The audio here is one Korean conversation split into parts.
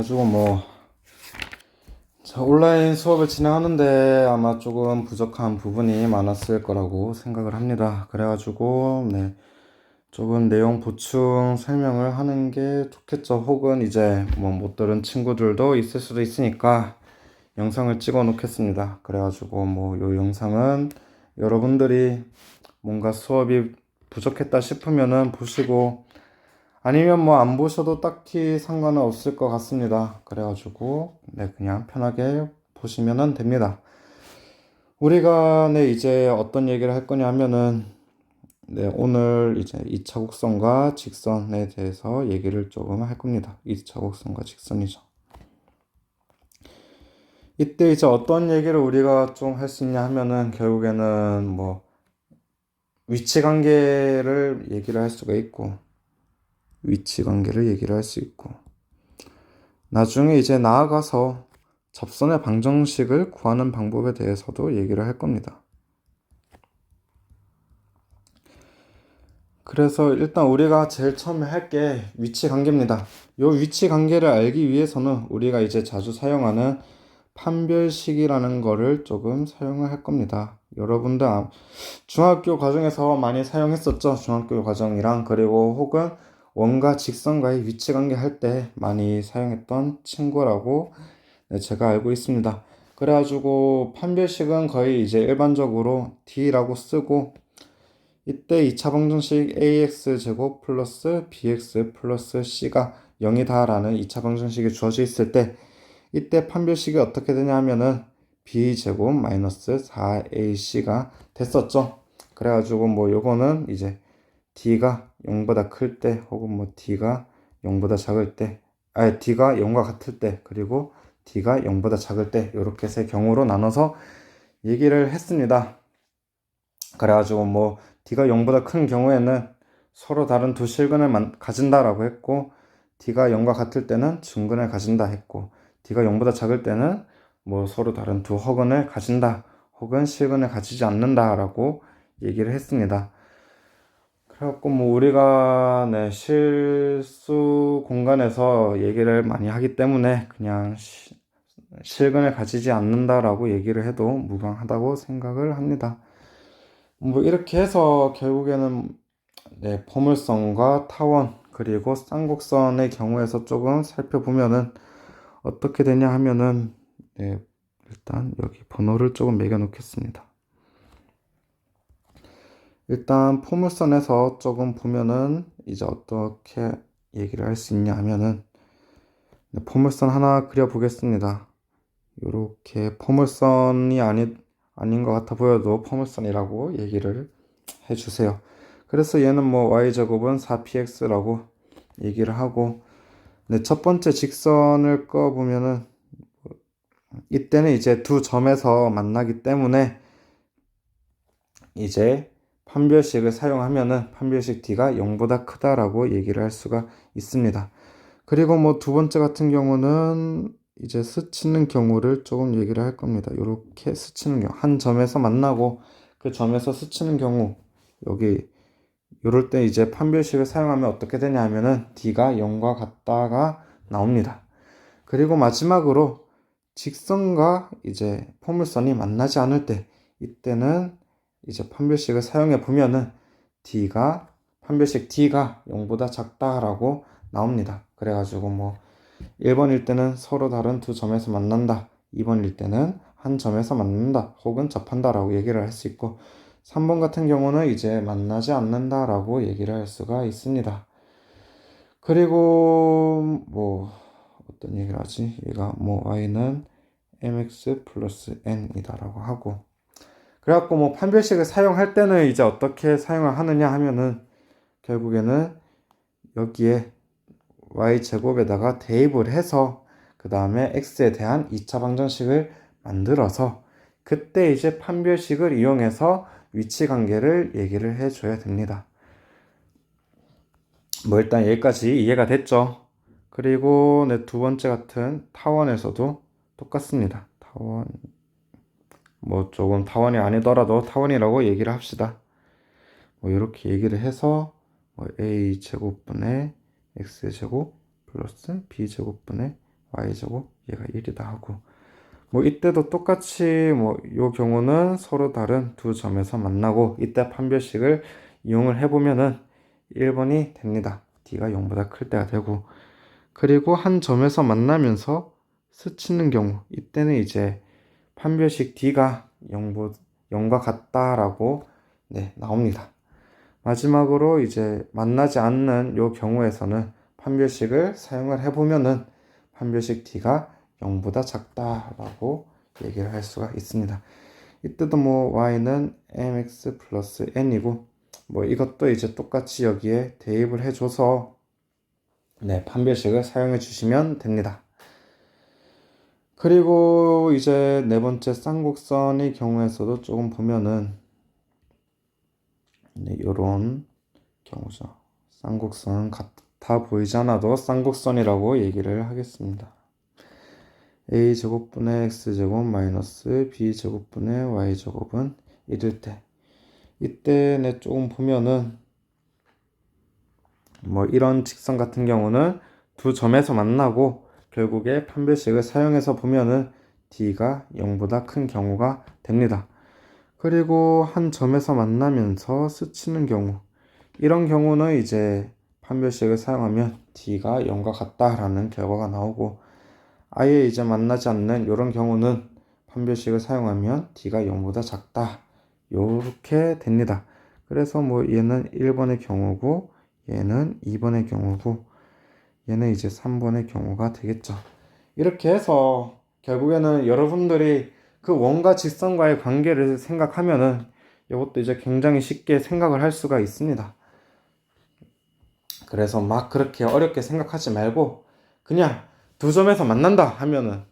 그래가지고 뭐 자, 온라인 수업을 진행하는데 아마 조금 부족한 부분이 많았을 거라고 생각을 합니다. 그래가지고 네 조금 내용 보충 설명을 하는 게 좋겠죠. 혹은 이제 뭐 못 들은 친구들도 있을 수도 있으니까 영상을 찍어 놓겠습니다. 그래가지고 뭐 요 영상은 여러분들이 뭔가 수업이 부족했다 싶으면은 보시고 아니면 뭐 안 보셔도 딱히 상관은 없을 것 같습니다. 그래가지고 네 그냥 편하게 보시면 됩니다. 우리가 네 이제 어떤 얘기를 할 거냐 하면은 네 오늘 이제 2차 곡선과 직선에 대해서 얘기를 조금 할 겁니다. 2차 곡선과 직선이죠. 이때 이제 어떤 얘기를 우리가 좀 할 수 있냐 하면은 결국에는 뭐 위치 관계를 얘기를 할 수가 있고 위치 관계를 얘기를 할 수 있고 나중에 이제 나아가서 접선의 방정식을 구하는 방법에 대해서도 얘기를 할 겁니다. 그래서 일단 우리가 제일 처음에 할 게 위치 관계입니다. 이 위치 관계를 알기 위해서는 우리가 이제 자주 사용하는 판별식이라는 거를 조금 사용을 할 겁니다. 여러분들 아- 중학교 과정에서 많이 사용했었죠. 중학교 과정이랑 그리고 혹은 원과 직선과의 위치 관계 할 때 많이 사용했던 친구라고 네, 제가 알고 있습니다. 그래가지고 판별식은 거의 이제 일반적으로 D라고 쓰고 이때 2차 방정식 ax 제곱 플러스 bx 플러스 c가 0이다 라는 2차 방정식이 주어져 있을 때 이때 판별식이 어떻게 되냐 하면은 b 제곱 마이너스 4ac가 됐었죠. 그래가지고 뭐 요거는 이제 d가 0보다 클 때 혹은 뭐 d가 0보다 작을 때 아니 d가 0과 같을 때 그리고 d가 0보다 작을 때 이렇게 세 경우로 나눠서 얘기를 했습니다. 그래가지고 뭐 d가 0보다 큰 경우에는 서로 다른 두 실근을 만- 가진다라고 했고 d가 0과 같을 때는 중근을 가진다 했고 d가 0보다 작을 때는 뭐 서로 다른 두 허근을 가진다 혹은 실근을 가지지 않는다라고 얘기를 했습니다. 그래갖고 뭐 우리가 네 실수 공간에서 얘기를 많이 하기 때문에 그냥 시- 실근을 가지지 않는다라고 얘기를 해도 무방하다고 생각을 합니다. 뭐 이렇게 해서 결국에는 네, 포물선과 타원 그리고 쌍곡선의 경우에서 조금 살펴보면은 어떻게 되냐 하면은 네, 일단 여기 번호를 조금 매겨 놓겠습니다. 일단 포물선에서 조금 보면은 이제 어떻게 얘기를 할 수 있냐 하면은 네, 포물선 하나 그려 보겠습니다. 이렇게 포물선이 아니, 아닌 것 같아 보여도 포물선이라고 얘기를 해주세요. 그래서 얘는 뭐 y제곱은 4px라고 얘기를 하고 네, 첫 번째 직선을 꺼보면은 이때는 이제 두 점에서 만나기 때문에 이제 판별식을 사용하면은 판별식 d가 0보다 크다라고 얘기를 할 수가 있습니다. 그리고 뭐 두 번째 같은 경우는 이제 스치는 경우를 조금 얘기를 할 겁니다. 이렇게 스치는 경우 한 점에서 만나고 그 점에서 스치는 경우 여기 이럴 때 이제 판별식을 사용하면 어떻게 되냐 하면은 d가 0과 같다가 나옵니다. 그리고 마지막으로 직선과 이제 포물선이 만나지 않을 때 이때는 이제 판별식을 사용해 보면은 d가 판별식 d가 0보다 작다라고 나옵니다. 그래가지고 뭐 1번일 때는 서로 다른 두 점에서 만난다. 2번일 때는 한 점에서 만난다. 혹은 접한다라고 얘기를 할 수 있고 3번 같은 경우는 이제 만나지 않는다라고 얘기를 할 수가 있습니다. 그리고 뭐 어떤 얘기를 하지? 얘가 뭐 y는 mx 플러스 n이다라고 하고 그래갖고 뭐 판별식을 사용할 때는 이제 어떻게 사용을 하느냐 하면은 결국에는 여기에 y 제곱에다가 대입을 해서 그 다음에 x에 대한 2차 방정식을 만들어서 그때 이제 판별식을 이용해서 위치 관계를 얘기를 해줘야 됩니다. 뭐 일단 여기까지 이해가 됐죠. 그리고 네, 두 번째 같은 타원에서도 똑같습니다. 타원 뭐 조금 타원이 아니더라도 타원이라고 얘기를 합시다. 뭐 이렇게 얘기를 해서 뭐 a 제곱분의 x 제곱 플러스 b 제곱분의 y제곱 얘가 1이다 하고 뭐 이때도 똑같이 뭐 요 경우는 서로 다른 두 점에서 만나고 이때 판별식을 이용을 해보면은 1번이 됩니다. d가 0보다 클 때가 되고 그리고 한 점에서 만나면서 스치는 경우 이때는 이제 판별식 d가 0보, 0과 같다라고 네, 나옵니다. 마지막으로 이제 만나지 않는 요 경우에서는 판별식을 사용을 해보면은 판별식 d가 0보다 작다라고 얘기를 할 수가 있습니다. 이때도 뭐 y는 mx 플러스 n이고 뭐 이것도 이제 똑같이 여기에 대입을 해줘서 네, 판별식을 사용해 주시면 됩니다. 그리고 이제 네 번째 쌍곡선의 경우에서도 조금 보면은 네, 요런 경우죠. 쌍곡선은 같아 보이지 않아도 쌍곡선이라고 얘기를 하겠습니다. a 제곱분의 x 제곱 마이너스 b 제곱분의 y 제곱은 1일 때 이때 내 조금 보면은 뭐 이런 직선 같은 경우는 두 점에서 만나고 결국에 판별식을 사용해서 보면은 d가 0보다 큰 경우가 됩니다. 그리고 한 점에서 만나면서 스치는 경우 이런 경우는 이제 판별식을 사용하면 d가 0과 같다라는 결과가 나오고 아예 이제 만나지 않는 이런 경우는 판별식을 사용하면 d가 0보다 작다 요렇게 됩니다. 그래서 뭐 얘는 1번의 경우고 얘는 2번의 경우고 얘는 이제 3번의 경우가 되겠죠. 이렇게 해서 결국에는 여러분들이 그 원과 직선과의 관계를 생각하면은 이것도 이제 굉장히 쉽게 생각을 할 수가 있습니다. 그래서 막 그렇게 어렵게 생각하지 말고 그냥 두 점에서 만난다 하면은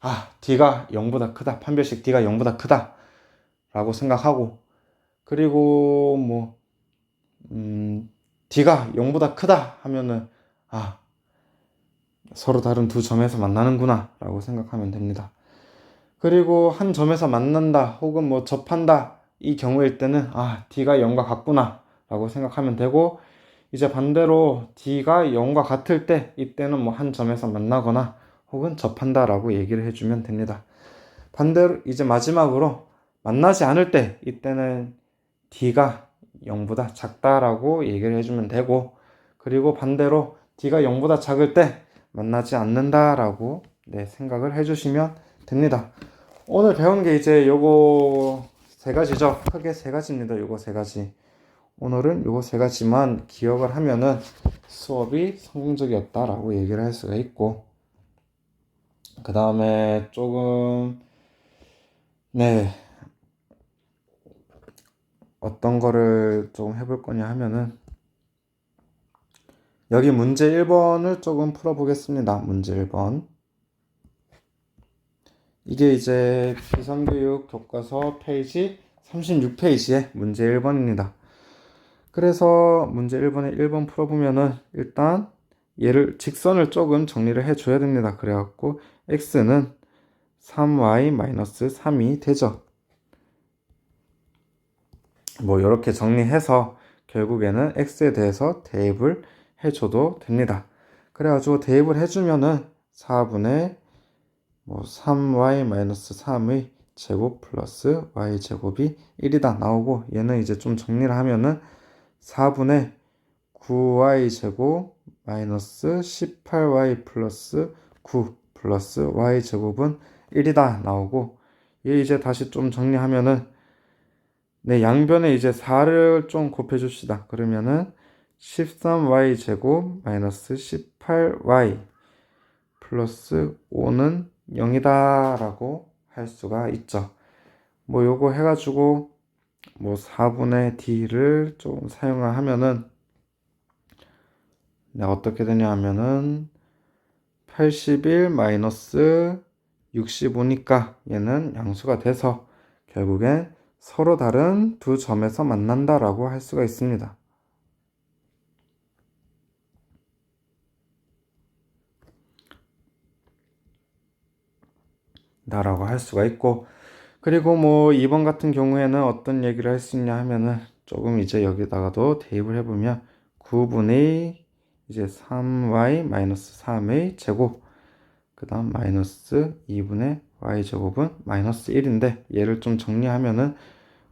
아 d가 0보다 크다 판별식 d가 0보다 크다 라고 생각하고 그리고 뭐 음, d가 0보다 크다 하면은 아 서로 다른 두 점에서 만나는구나 라고 생각하면 됩니다. 그리고 한 점에서 만난다 혹은 뭐 접한다 이 경우일 때는 아 d가 0과 같구나 라고 생각하면 되고 이제 반대로 d가 0과 같을 때 이때는 뭐 한 점에서 만나거나 혹은 접한다 라고 얘기를 해주면 됩니다. 반대로 이제 마지막으로 만나지 않을 때 이때는 d가 0보다 작다라고 얘기를 해주면 되고 그리고 반대로 d가 0보다 작을 때 만나지 않는다라고 네, 생각을 해주시면 됩니다. 오늘 배운 게 이제 요거 세 가지죠. 크게 세 가지입니다. 요거 세 가지. 오늘은 요거 세 가지만 기억을 하면은 수업이 성공적이었다라고 얘기를 할 수가 있고 그 다음에 조금 네 어떤 거를 조금 해볼 거냐 하면은 여기 문제 1번을 조금 풀어보겠습니다. 문제 1번. 이게 이제 비상교육 교과서 페이지 36페이지의 문제 1번입니다. 그래서 문제 1번에 1번 풀어보면은 일단 얘를 직선을 조금 정리를 해줘야 됩니다. 그래갖고 x는 3y-3이 되죠. 뭐 이렇게 정리해서 결국에는 x에 대해서 대입을 해줘도 됩니다. 그래가지고 대입을 해주면은 4분의 뭐 3y-3의 제곱 플러스 y 제곱이 1이다 나오고 얘는 이제 좀 정리를 하면은 4분의 9y 제곱 마이너스 18y 플러스 9 플러스 y 제곱은 1이다 나오고 얘 이제 다시 좀 정리하면은 네 양변에 이제 4를 좀 곱해 줍시다. 그러면은 13y 제곱 마이너스 18y 플러스 5는 0이다 라고 할 수가 있죠. 뭐 요거 해가지고 뭐 4분의 d를 좀 사용을 하면은 네, 어떻게 되냐 하면은 81 마이너스 65니까 얘는 양수가 돼서 결국엔 서로 다른 두 점에서 만난다라고 할 수가 있습니다. 나라고 할 수가 있고 그리고 뭐 2번 같은 경우에는 어떤 얘기를 할 수 있냐 하면은 조금 이제 여기다가도 대입을 해보면 9분의 이제 3y 마이너스 3의 제곱 그 다음 마이너스 2분의 y제곱은 마이너스 1인데 얘를 좀 정리하면은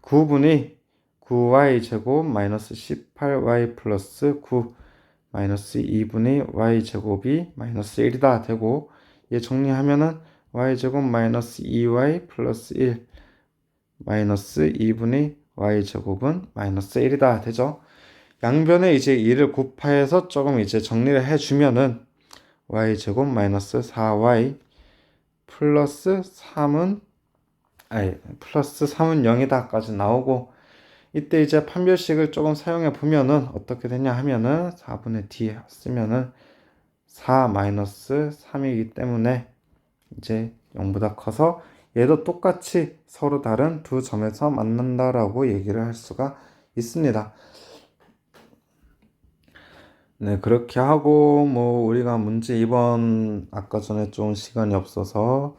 9분이 9y제곱 마이너스 18y 플러스 9 마이너스 2분의 y제곱이 마이너스 1이다 되고 얘 정리하면은 y제곱 마이너스 2y 플러스 1 마이너스 2분의 y제곱은 마이너스 1이다 되죠. 양변에 이제 2를 곱해서 조금 이제 정리를 해주면은 y제곱 마이너스 4y 플러스 3은 아니 플러스 3은 0이다 까지 나오고 이때 이제 판별식을 조금 사용해 보면은 어떻게 되냐 하면은 4분의 d 쓰면은 4 마이너스 3이기 때문에 이제 0보다 커서 얘도 똑같이 서로 다른 두 점에서 만난다라고 얘기를 할 수가 있습니다. 네, 그렇게 하고 뭐 우리가 문제 2번 아까 전에 좀 시간이 없어서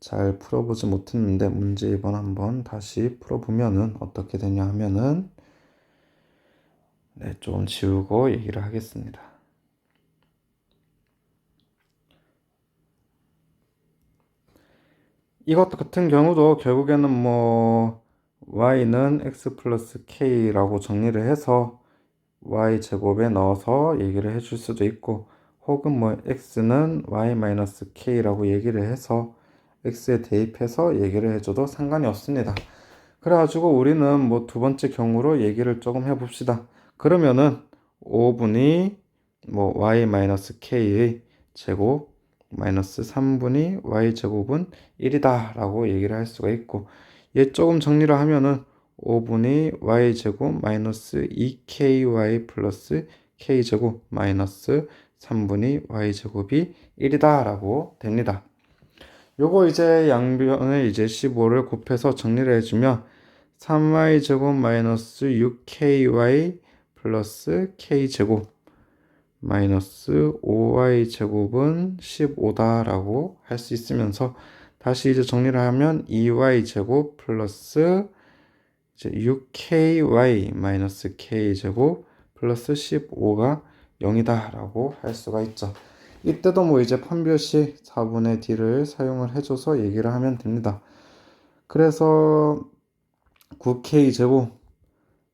잘 풀어보지 못했는데 문제 2번 한번 다시 풀어보면은 어떻게 되냐 하면은 네, 좀 지우고 얘기를 하겠습니다. 이것 같은 경우도 결국에는 뭐 y는 x 플러스 k라고 정리를 해서 y 제곱에 넣어서 얘기를 해줄 수도 있고 혹은 뭐 x는 y 마이너스 k라고 얘기를 해서 x에 대입해서 얘기를 해줘도 상관이 없습니다. 그래가지고 우리는 뭐 두 번째 경우로 얘기를 조금 해봅시다. 그러면은 5분이 뭐 y 마이너스 k의 제곱 마이너스 3분이 y 제곱은 1이다 라고 얘기를 할 수가 있고 얘 조금 정리를 하면은 5분의 y제곱 마이너스 2ky 플러스 k제곱 마이너스 3분의 y제곱이 1이다 라고 됩니다. 요거 이제 양변을 이제 15를 곱해서 정리를 해주면 3y제곱 마이너스 6ky 플러스 k제곱 마이너스 5y제곱은 15다 라고 할 수 있으면서 다시 이제 정리를 하면 2y제곱 플러스 이제 6ky 마이너스 k제곱 플러스 15가 0이다 라고 할 수가 있죠. 이때도 뭐 이제 판별식 4분의 d를 사용을 해줘서 얘기를 하면 됩니다. 그래서 9k 제곱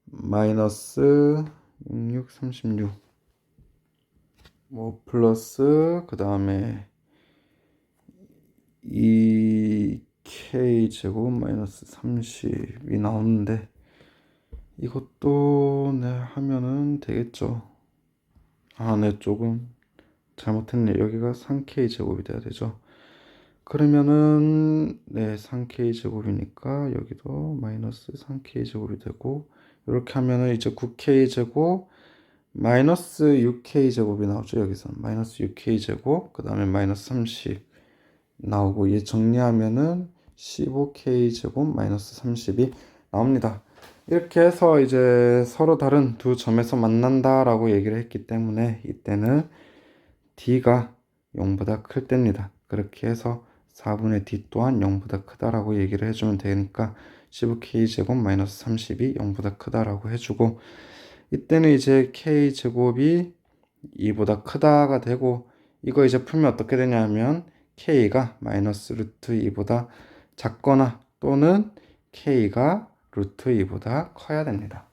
마이너스 66, 36. 뭐 플러스 그 다음에 2k 제곱 마이너스 30이 나오는데 이것도 네 하면은 되겠죠. 아, 네 조금 잘못했네. 여기가 3k 제곱이 돼야 되죠. 그러면은 네 3k 제곱이니까 여기도 마이너스 3k 제곱이 되고 이렇게 하면은 이제 9k 제곱 마이너스 6k 제곱이 나오죠 여기서. 마이너스 6k 제곱 그 다음에 마이너스 30 나오고 얘 정리하면은 15k 제곱 마이너스 30이 나옵니다. 이렇게 해서 이제 서로 다른 두 점에서 만난다 라고 얘기를 했기 때문에 이때는 d가 0보다 클 때입니다. 그렇게 해서 4분의 d 또한 0보다 크다라고 얘기를 해주면 되니까 15k 제곱 마이너스 30이 0보다 크다라고 해주고 이때는 이제 k 제곱이 2보다 크다가 되고 이거 이제 풀면 어떻게 되냐면 k가 마이너스 루트 2보다 작거나 또는 k가 루트 2보다 커야 됩니다.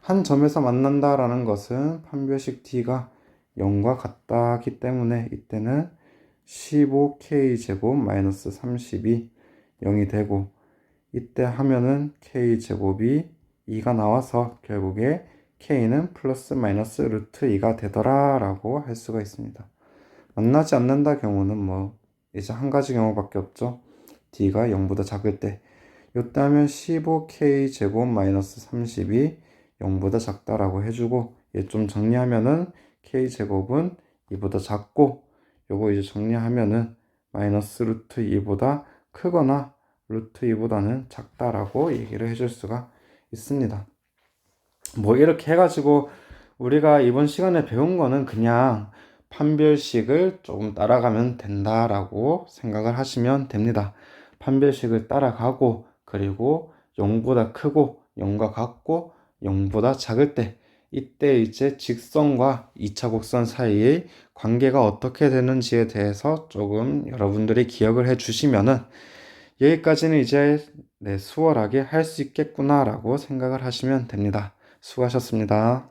한 점에서 만난다라는 것은 판별식 d가 0과 같다기 때문에 이때는 15k 제곱 마이너스 30이 0이 되고 이때 하면은 k 제곱이 2가 나와서 결국에 k는 플러스 마이너스 루트 2가 되더라 라고 할 수가 있습니다. 만나지 않는다 경우는 뭐 이제 한 가지 경우밖에 없죠. d가 0보다 작을 때 요때 하면 15k 제곱 마이너스 30이 0보다 작다라고 해주고 얘 좀 정리하면은 k 제곱은 2보다 작고 요거 이제 정리하면은 마이너스 루트 2보다 크거나 루트 2보다는 작다라고 얘기를 해줄 수가 있습니다. 뭐 이렇게 해가지고 우리가 이번 시간에 배운 거는 그냥 판별식을 조금 따라가면 된다라고 생각을 하시면 됩니다. 판별식을 따라가고 그리고 0보다 크고 0과 같고 0보다 작을 때 이때 이제 직선과 2차 곡선 사이의 관계가 어떻게 되는지에 대해서 조금 여러분들이 기억을 해 주시면은 여기까지는 이제 네, 수월하게 할 수 있겠구나라고 생각을 하시면 됩니다. 수고하셨습니다.